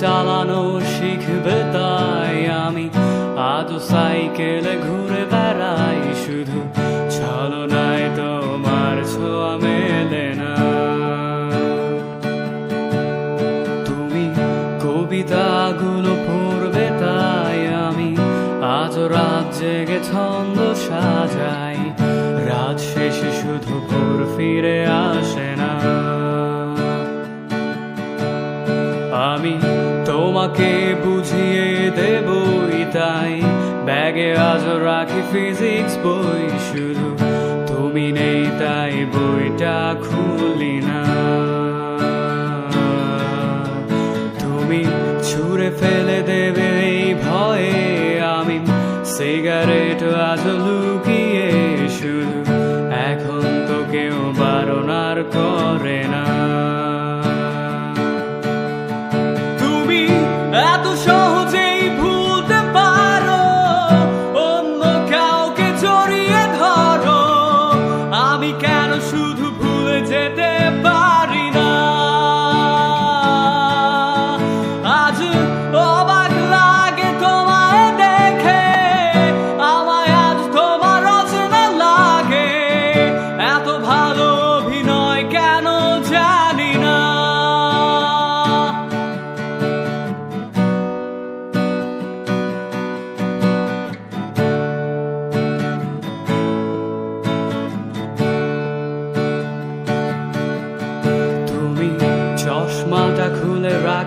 চালানো শিখবে তাই আমি আজও সাইকেলে ঘুরে বেড়াই। শুধু ছলনায় তোমার ছোঁয়া মেলে না। তুমি কবিতাগুলো পড়বে তাই আমি আজ রাত জেগে ছন্দ সাজাই। রাত শেষে শুধু ভোর ফিরে আসে না। আমি তোমাকে বুঝিয়ে দেবই তাই ব্যাগে আজ রাখি ফিজিক্স বই শুধু। তুমি নেই তাই বইটা খুলি না।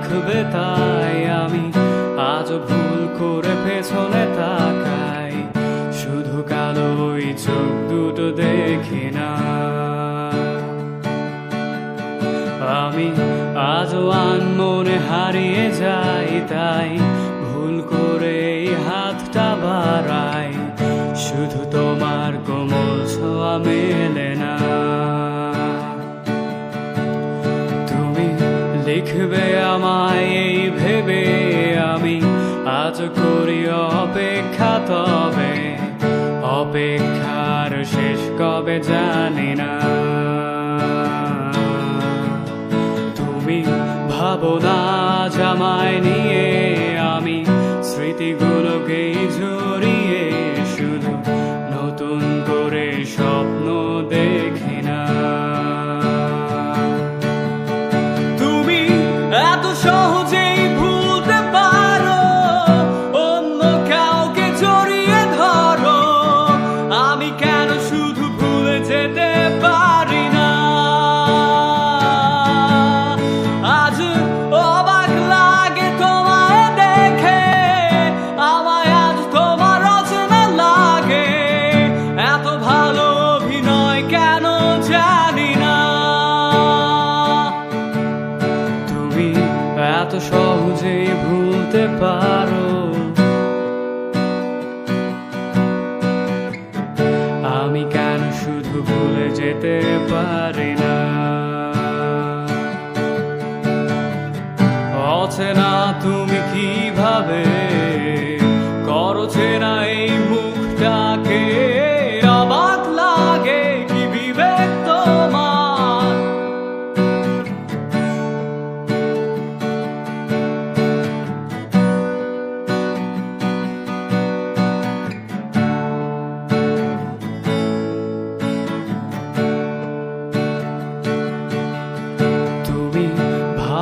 রাখবে তাই আমি আজ ভুল করে পেছনে তাকাই। শুধু কালো ওই চোখ দুটো দেখি না। আমি আজও মনে হারিয়ে যাই, তাই ভুল করে এই হাতটা বাড়াই। শুধু তোমার কোমল ছোঁয়া মেলে না। তুমি লিখবে করি অপেক্ষা তবে অপেক্ষার শেষ কবে জানি না। তুমি ভাবো না জামায় নিয়ে এত সহজেই ভুলতে পারো। আমি কেন শুধু ভুলে যেতে পারি না? অচেনা তুমি কীভাবে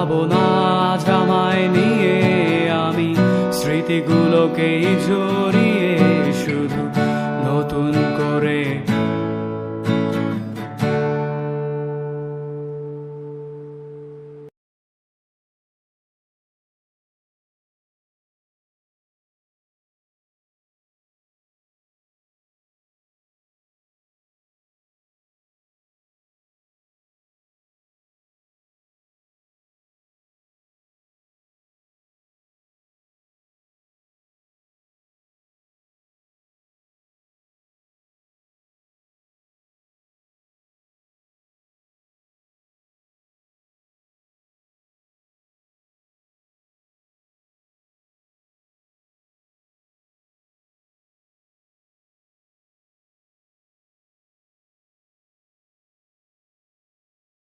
ভাবো না জামাই নিয়ে আমি। স্মৃতিগুলোকেই জড়িয়ে শুধু নতুন করে